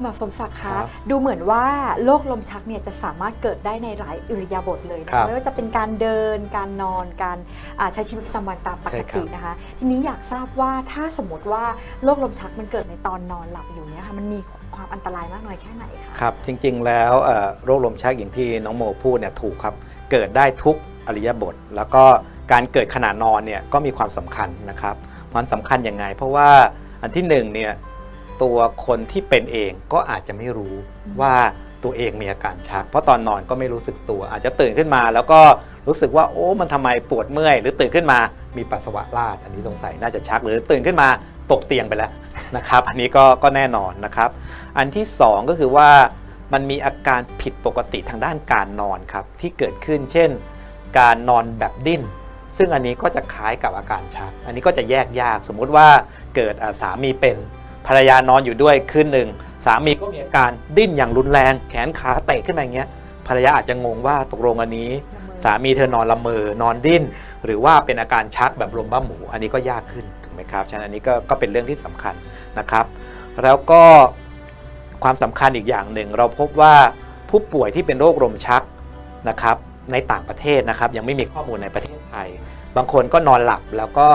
หมอสมศักดิ์ครัคะบดูเหมือนว่าโรคลมชักเนี่ยจะสามารถเกิดได้ในหลายอิริยาบถเลยครันะบไม่ว่าจะเป็นการเดิน การนอน การอ่าใช้ชีวิตประจำวันตามปกติใช่ครับ นะคะ ทีนี้อยากทราบว่าถ้าสมมติว่าโรคลมชักมันเกิดในตอนนอนหลับอยู่เนี่ยค่ะมันมีความอันตรายมากน้อยแค่ไหนคะ ครับจริงๆแล้วเอ่อโรคลมชักอย่างที่น้องโมพูดเนี่ยถูกครับเกิดได้ทุกอริยบท แล้วก็การเกิดขณะนอนเนี่ยก็มีความสำคัญนะครับมันสำคัญยังไง เพราะว่าอันที่หนึ่งเนี่ย ตัวคนที่เป็นเองก็อาจจะไม่รู้ว่าตัวเองมีอาการชัก เพราะตอนนอนก็ไม่รู้สึกตัว อาจจะตื่นขึ้นมา แล้วก็รู้สึกว่าโอ้มันทำไมปวดเมื่อย หรือตื่นขึ้นมามีปัสสาวะราดอันนี้สงสัยน่าจะชัก หรือตื่นขึ้นมาตกเตียงไปแล้วนะครับ อันนี้ก็ก็แน่นอนนะครับ อันที่สองก็คือว่ามันมีอาการผิดปกติทางด้านการนอนครับที่เกิดขึ้น เช่น การนอนแบบดิ้นซึ่งอันนี้ก็จะคล้ายกับอาการชัก อันนี้ก็จะแยกยาก สมมุติว่าเกิดอ่าสามีเป็น ภรรยานอนอยู่ด้วยคืนหนึ่งสามีก็มีอาการดิ้นอย่างรุนแรง แขนขาเตะขึ้นมาอย่างเงี้ยภรรยาอาจจะงงว่าตกลงอันนี้ สามีเธอนอนละเมอนอนดิ้น หรือว่าเป็นอาการชักแบบลมบ้าหมู อันนี้ก็ยากขึ้นถูกไหมครับฉะนั้นอันนี้ก็ก็เป็นเรื่องที่สำคัญนะครับ แล้วก็ความสำคัญอีกอย่างหนึ่ง เราพบว่าผู้ป่วยที่เป็นโรคลมชักนะครับในต่างประเทศนะครับยังไม่มีข้อมูลในประเทศไทย บางคนก็นอนหลับแล้วก็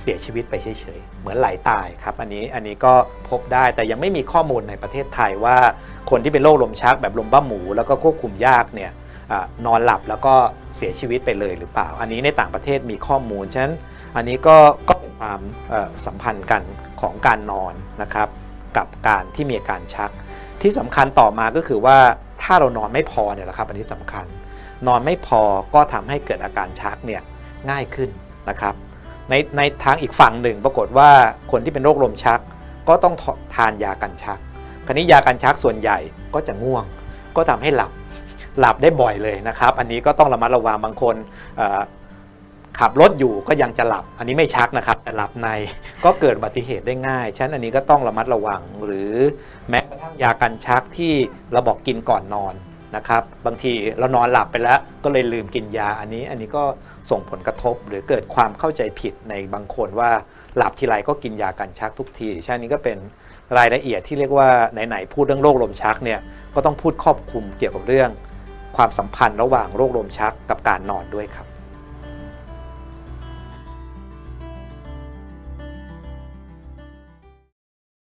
เสียชีวิตไปเฉยๆ เหมือนไหลตายครับ อันนี้อันนี้ก็พบได้แต่ยังไม่มีข้อมูลในประเทศไทยว่า คนที่เป็นโรคลมชักแบบลมบ้าหมู แล้วก็ควบคุมยากเนี่ยอนอนหลับแล้วก็เสียชีวิตไปเลยหรือเปล่า อันนี้ในต่างประเทศมีข้อมูลฉะนั้นอันนี้ก็ก็เป็นความสัมพันธ์กันของการนอนนะครับกับการที่มีอาการชัก ที่สำคัญต่อมาก็คือว่าถ้าเรานอนไม่พอเนี่ยแหละครับ อันนี้สำคัญ นอนไม่พอก็ทำให้เกิดอาการชักเนี่ยง่ายขึ้นนะครับ ในในทางอีกฝั่งหนึ่ง ปรากฏว่าคนที่เป็นโรคลมชัก ก็ต้องทานยากันชัก คราวนี้ยากันชักส่วนใหญ่ก็จะง่วง ก็ทำให้หลับหลับได้บ่อยเลยนะครับ อันนี้ก็ต้องระมัดระวังบางคนขับรถอยู่ก็ยังจะหลับ อันนี้ไม่ชักนะครับแต่หลับในก็เกิดอุบัติเหตุได้ง่ายฉะนั้นอันนี้ก็ต้องระมัดระวังหรือแม้กระทั่งยากันชักที่เราบอกกินก่อนนอน นะครับบางทีเรานอนหลับไปแล้วก็เลยลืมกินยาอันนี้ อันนี้ก็ส่งผลกระทบหรือเกิดความเข้าใจผิดในบางคนว่าหลับทีไรก็กินยากันชักทุกทีฉะนั้นนนี้ก็เป็นรายละเอียดที่เรียกว่าไหนๆพูดเรื่องโรคลมชักเนี่ยก็ต้องพูดครอบคลุมเกี่ยวกับเรื่อง ความสัมพันธ์ระหว่างโรคลมชักกับการนอนด้วยครับ